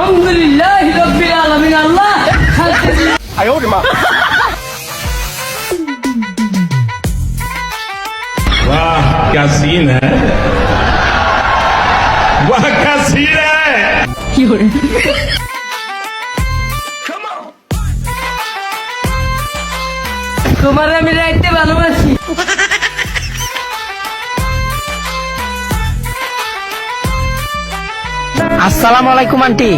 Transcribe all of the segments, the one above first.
আলহামদুলিল্লাহ রব্বিল আলামিন আল্লাহ শান্তি দিন। वाह क्या सीन है वाह क्या सीन है কি করে তোমার আমি রাইতে ভালোবাসি আসসালামু আলাইকুম আন্টি।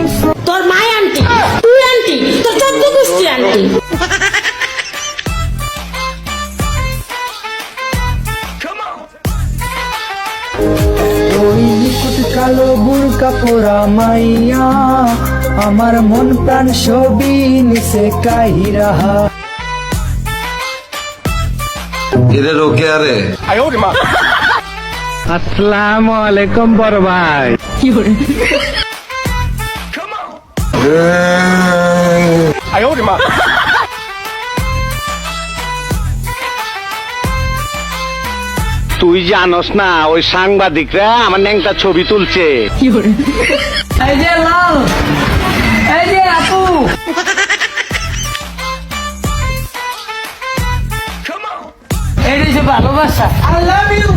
তোর মায় আন্টি তুই আন্টি তোর চোদ্দ গোষ্ঠী আন্টি। ওই নিকুট কালো বুরকা পোড়া মাইয়া আমার মন প্রাণ সবই নিচে কাহিরাহা কিরে রোকে আরে আসসালামু আলাইকুম বড় ভাই। কি করে তুই জানোস না ওই সাংবাদিকরা আমার ন্যাংটা ছবি তুলছে। কি করে এই যে লাল এই যে আপু। এই যে ভালোবাসা আই লাভ ইউ